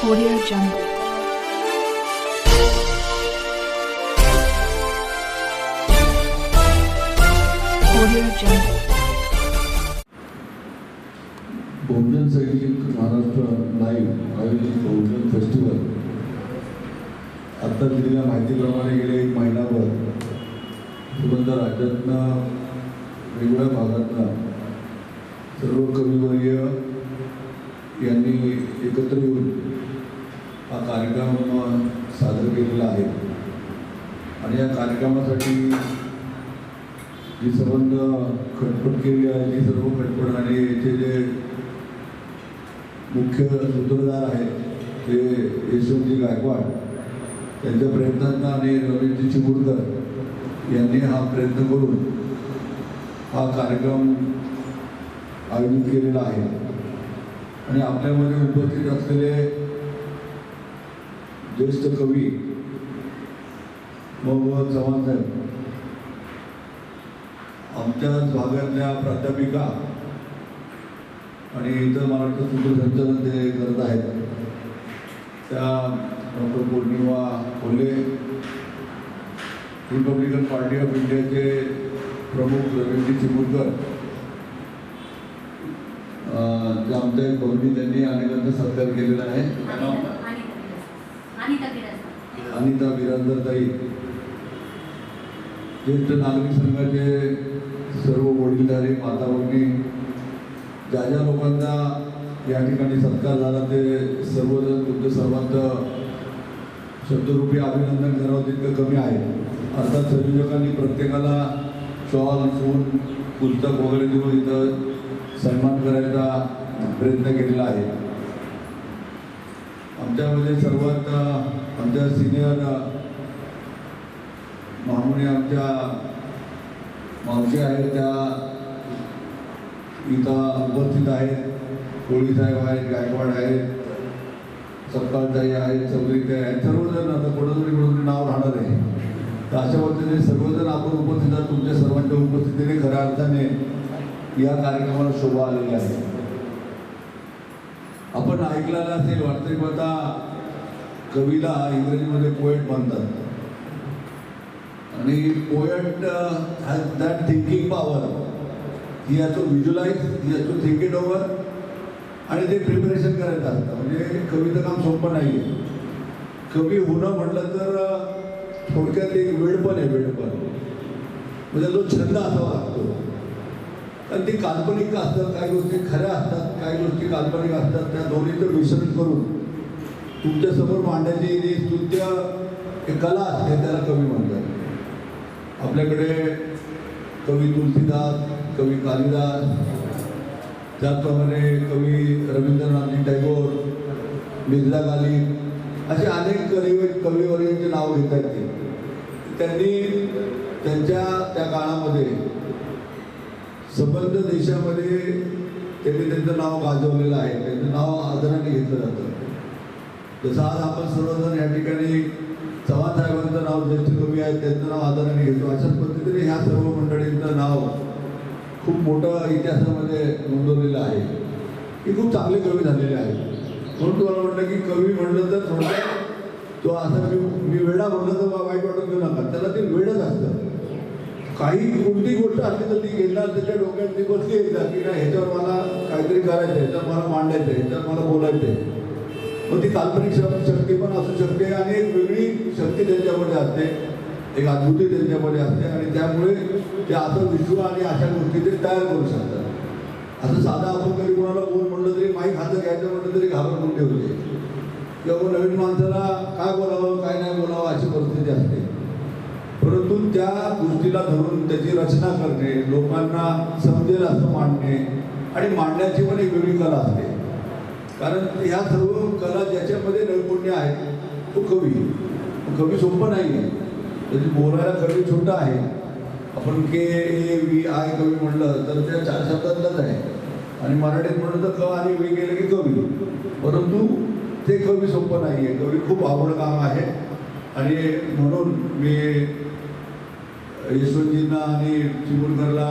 Audio Jungle. Audio Jungle. बहुजन सैनिक Maharashtra live आयोजित बहुजन festival आत्ता दिलेल्या माहितीप्रमाणे गेले एक महिनाभर सुगंध राज्यातनं वेगवेगळ्या भागातनं सर्व कविवर्य यांनी एकत्र येऊन हा कार्यक्रम सादर केलेला आहे. आणि या कार्यक्रमासाठी जी संबंध खटपट केली आहे ती सर्व खटपट आणि याचे जे मुख्य सूत्रधार आहेत ते यशवंतजी गायकवाड त्यांच्या प्रयत्नांना आणि रवींद्रजी चिमुरकर यांनी हा प्रयत्न करून हा कार्यक्रम आयोजित केलेला आहे. आणि आपल्यामध्ये उपस्थित असलेले ज्येष्ठ कवी मोहम्मद चव्हाण साहेब आमच्याच भागातल्या प्राध्यापिका आणि इतर महाराष्ट्र सूत्रसंचालन ते करत आहेत त्या doctor Pournima Kolhe Republican Party of इंडियाचे प्रमुख रवींद्र चिमुरकर अं, जे आमच्या एक त्यांनी अनेकांचा सत्कार केलेला आहे. अनिता बिराजदार ताई. ज्येष्ठ नागरिक संघाचे सर्व वडीलधारी माता भगिनी ज्या ज्या लोकांचा या ठिकाणी सत्कार झाला ते सर्वजण तुमचं सर्वांचं शब्दरूपी अभिनंदन करावं तितकं कमी आहे. अर्थात संयोजकांनी प्रत्येकाला शॉल सून पुस्तक वगैरे देऊन इथं सन्मान करायचा प्रयत्न केलेला आहे. आमच्यामध्ये सर्वात आमच्या सिनियर मामुने आमच्या मावशी आहेत त्या इथं उपस्थित आहेत. कोळीसाहेब आहेत गायकवाड आहेत सपकाळताई आहेत चौधरीताई आहेत. सर्वजण आता कोणातरी कोणातरी नाव राहणार आहे. तर अशा पद्धतीने सर्वजण आपण उपस्थित आहात. तुमच्या सर्वांच्या उपस्थितीने खऱ्या अर्थाने या कार्यक्रमाला शोभा आलेली आहे. आपण ऐकलेलं असेल वास्तविक आता कवीला इंग्रजीमध्ये पोएट म्हणतात आणि poet has that thinking power he has to visualise he has think it over आणि ते प्रिपरेशन करायचं असतं म्हणजे कवीचं काम सोपं नाही आहे कवी होणं म्हटलं तर थोडक्यात एक वेळपण आहे वेळपण म्हणजे तो छंद असावा लागतो. आणि ते काल्पनिक असतात काही गोष्टी खऱ्या असतात काही गोष्टी काल्पनिक असतात त्या दोन्हीचं मिश्रण करून तुमच्यासमोर मांडायची जी स्तुत्य कला असते त्याला कवी म्हणतात. आपल्याकडे कवी तुलसीदास कवी कालिदास त्याचप्रमाणे कवी रवींद्रनाथजी टागोर मिर्झा गालिब असे अनेक कवी कविवर्यांचे नाव घेता येते त्यांनी त्यांच्या त्या काळामध्ये संबंध देशामध्ये त्यांनी त्यांचं नाव गाजवलेलं आहे. त्यांचं नाव आदराने घेतलं जातं. जसं आज आपण सर्वजण या ठिकाणी चव्हाण साहेबांचं नाव ज्येष्ठ कवी आहेत त्यांचं नाव आदराने घेतो. अशाच पद्धतीने ह्या सर्व मंडळींचं नाव खूप मोठं इतिहासामध्ये नोंदवलेलं आहे. की खूप चांगले कवी झालेले आहेत म्हणून तुम्हाला म्हटलं की कवी म्हणलं तर थोडक्यात तो असं मी मी वेळा म्हणलं तर वाईट वाटून घेऊ नका. त्याला ते वेडच असतं. काही कोणती गोष्ट असली तर ती घेणार त्याच्या डोक्यात ती बसली एकदा की नाही ह्याच्यावर मला काहीतरी करायचं आहे ह्याच्यावर मला मांडायचं आहे ह्याच्यावर मला बोलायचं आहे मग ती काल्पनिक शक्ती पण असू शकते आणि एक वेगळी शक्ती त्यांच्यामध्ये असते. एक अद्भुती त्यांच्यामध्ये असते आणि त्यामुळे ते असं विश्व आणि अशा गोष्टी ते तयार करू शकतात. असं साधं आपण कधी कोणाला बोल म्हणलं तरी माईक हातं घ्यायचं म्हटलं तरी घाबरून ठेवते. किंवा नवीन माणसाला काय बोलावं काय नाही बोलावं अशी परिस्थिती असते. परंतु त्या गोष्टीला धरून त्याची रचना करणे लोकांना समजेल असं मांडणे आणि मांडण्याची पण एक वेगळी कला असते. कारण ह्या सर्व कला ज्याच्यामध्ये नैपुण्य आहे तो कवी. कवी सोपं नाही आहे त्याची बोलायला कवी छोटा आहे. आपण के ए व्ही आय कवी म्हणलं तर त्या चार शब्दातलंच आहे. आणि मराठीत म्हणलं तर क आणि वे गेलं की कवी. परंतु ते कवी सोपं नाही आहे कवी खूप आवड काम आहे. आणि म्हणून मी यशवंतजींना आणि चिमुरकरला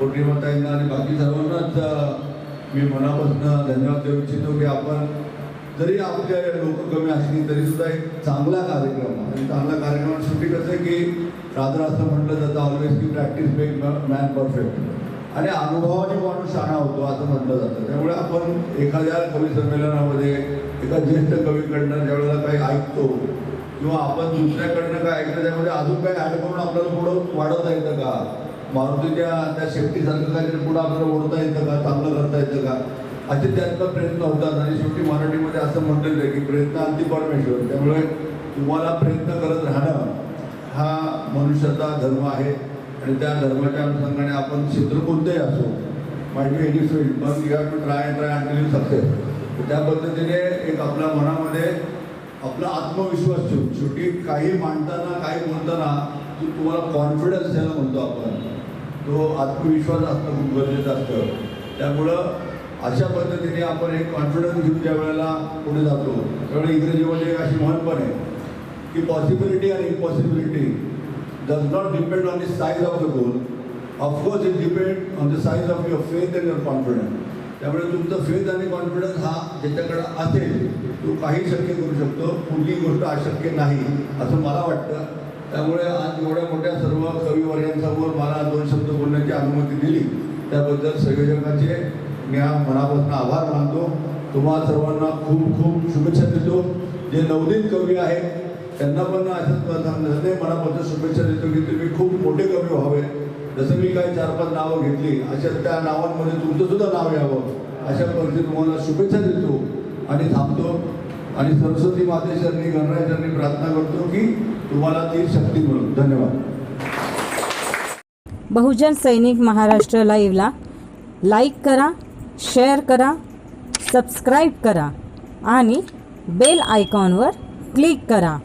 पौर्णिमाताईंना आणि बाकी सर्वांनाच मी मनापासून धन्यवाद देऊ इच्छितो की आपण जरी आपले लोक कमी असली तरी सुद्धा एक चांगला कार्यक्रम आणि चांगला कार्यक्रम शेवटी कसं की रात्र असं म्हटलं जातं ऑलवेज की प्रॅक्टिस मेक मॅन परफेक्ट आणि अनुभवाने माणूस शाणा होतो असं म्हटलं जातं. त्यामुळे आपण एखाद्या कवी संमेलनामध्ये एका ज्येष्ठ कवीकडनं ज्यावेळेला काही ऐकतो किंवा आपण दुसऱ्याकडनं काय ऐकलं त्यामध्ये अजून काही ॲड करून आपल्याला पुढं वाढवता येतं का? मारुतीच्या त्या शेफ्टीसारखं काहीतरी पुढं आपल्याला ओढता येतं का? चांगलं करता येतं का? असे त्यांचा प्रयत्न होतात आणि शेवटी मराठीमध्ये असं म्हटलेलं आहे की प्रयत्न अंतिम परमेश्वर. त्यामुळे तुम्हाला प्रयत्न करत राहणं हा मनुष्याचा धर्म आहे. आणि त्या धर्माच्या अनुषंगाने आपण क्षेत्र कोणतंही असो माहिती बी एनी फील्ड पण you have to try try and success त्या पद्धतीने एक आपल्या मनामध्ये आपला आत्मविश्वास ठेवून शेवटी काही मांडताना काही बोलताना जो तुम्हाला कॉन्फिडन्स द्यायला म्हणतो आपण. तो आत्मविश्वास असणं खूप गरजेचं असतं. त्यामुळं अशा पद्धतीने आपण एक कॉन्फिडन्स घेऊन ज्या वेळेला पुढे जातो त्यामुळे इंग्रजीमध्ये एक अशी म्हण पण आहे की पॉसिबिलिटी आणि impossibility does not depend on the size of the goal of course it depend on the size of your faith and your confidence त्यामुळे तुमचं फेथ आणि कॉन्फिडन्स हा ज्याच्याकडं असेल तो काही शक्य करू शकतो. कुठलीही गोष्ट अशक्य नाही असं मला वाटतं. त्यामुळे आज एवढ्या मोठ्या सर्व कविवर्यांसमोर मला दोन शब्द बोलण्याची अनुमती दिली. त्याबद्दल संयोजकाचे मी हा मनापासून आभार मानतो. तुम्हा सर्वांना खूप खूप शुभेच्छा देतो. जे नवनीत कवी आहेत त्यांना पण असंच सांगण्यासाठी मनापासून शुभेच्छा देतो की तुम्ही खूप मोठे कवी व्हावे. जसं मी काही चार पाच नावं घेतली अशा त्या नावांमध्ये तुमचं सुद्धा नाव यावं. अशा परिस्थितीत तुम्हाला शुभेच्छा देतो आणि थांबतो. आणि सरस्वती मातेश्वरनी गणराजांनी प्रार्थना करतो की तुम्हाला ती शक्ती मिळून धन्यवाद. बहुजन सैनिक महाराष्ट्र लाईव्हला लाईक करा शेअर करा सबस्क्राईब करा आणि बेल आयकॉनवर क्लिक करा.